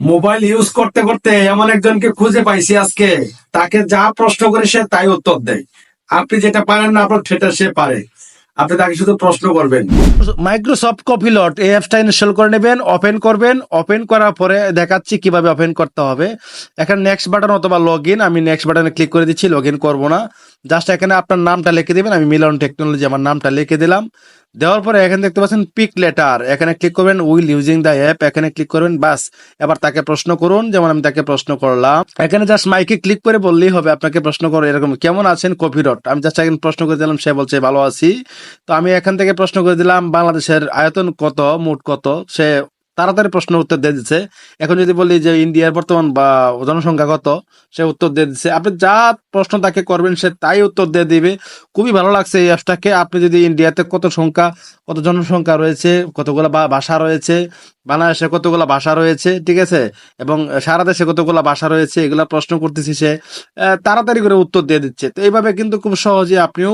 Mobile use করতে করতে এমন একজনকে খুঁজে পাইছি আজকে। তাকে যা প্রশ্ন করে সে তাই উত্তর দেয়। আপনি যেটা পারেন না, আপনার সেটা সে পারে। আপনি তাকে শুধু প্রশ্ন করবেন। মাইক্রোসফট কপিলট এই অ্যাপসটা ইনস্টল করে নেবেন ওপেন করবেন। ওপেন করার পরে দেখাচ্ছি কীভাবে ওপেন করতে হবে। এখানে নেক্সট বাটন অথবা লগ ইন আমি নেক্সট বাটনে ক্লিক করে দিচ্ছি লগ ইন করব না। জাস্ট এখানে আপনার নামটা লিখে দিবেন, আমি মিলন টেকনোলজি আমার নামটা লিখে দিলাম। দেওয়ার পরে এখানে দেখতে পাচ্ছেন পিক লেটার এখানে ক্লিক করবেন উইল ইউজিং দ্য অ্যাপ এখানে ক্লিক করবেন, বাস। এবার তাকে প্রশ্ন করুন, যেমন আমি তাকে প্রশ্ন করলাম। এখানে জাস্ট মাইকে ক্লিক করে বললেই হবে আপনাকে প্রশ্ন করো, এরকম, কেমন আছেন কপিরট আমি জাস্ট এখানে প্রশ্ন করে দিলাম, সে বলছে, ভালো আছি। তো আমি এখান থেকে প্রশ্ন করে দিলাম, বাংলাদেশের আয়তন কত? মোট কত? সে তাড়াতাড়ি প্রশ্ন উত্তর দিয়ে দিচ্ছে এখন যদি বলি যে ইন্ডিয়ার বর্তমান বা জনসংখ্যা কত, সে উত্তর দিয়ে দিচ্ছে আপনি যা প্রশ্ন তাকে করবেন, সে তাই উত্তর দিয়ে দিবে। খুবই ভালো লাগছে এই অ্যাপসটাকে। আপনি যদি ইন্ডিয়াতে কত সংখ্যা, কত জনসংখ্যা রয়েছে, কতগুলো ভাষা রয়েছে, বাংলাদেশে কতগুলো ভাষা রয়েছে, ঠিক আছে? এবং সারা দেশে কতগুলো ভাষা রয়েছে, এগুলো প্রশ্ন করতেছি সে তাড়াতাড়ি করে উত্তর দিয়ে দিচ্ছে। তো এইভাবে কিন্তু খুব সহজে আপনিও